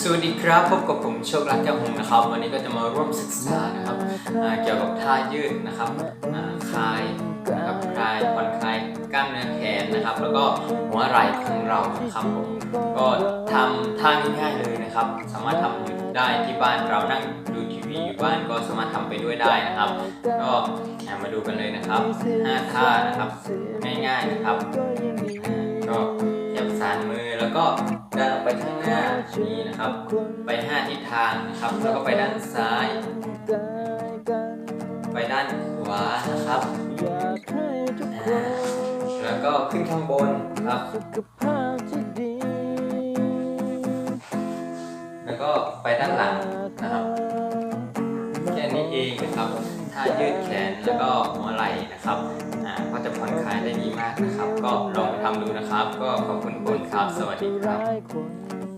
สวัสดีครับพบกับผมโชครัตน์แก้วหงนะครับ วันนี้ก็จะมาร่วมศึกษานะครับเกี่ยวกับท่ายืดนะครับคลายนะครับคลายผ่อนคลายกล้ามเนื้อแขนนะครับ แล้วก็หัวไหล่ของเรานะครับผมก็ทำท่าง่ายๆเลยนะครับ สามารถทำได้ที่บ้านเรานั่งดูทีวีอยู่บ้านก็สามารถทำไปด้วยได้นะครับ ก็มาดูกันเลยนะครับห้าท่านะครับง่ายๆนะครับ แล้วก็ดันออกไปข้างหน้านี้นะครับ ไปห้าทิศทางนะครับ แล้วก็ไปด้านซ้าย ไปด้านขวานะครับแล้วก็ขึ้นข้างบนครับ แล้วก็ไปด้านหลังนะครับ แค่นี้เองนะครับายืดแขนแล้วก็หัวไหล่นะครับอ่าก็จะผ่อนคลายได้ดีมากนะครับ ก็ลองไปทำดูนะครับ ก็ขอบคุณคุณครับ สวัสดีครับ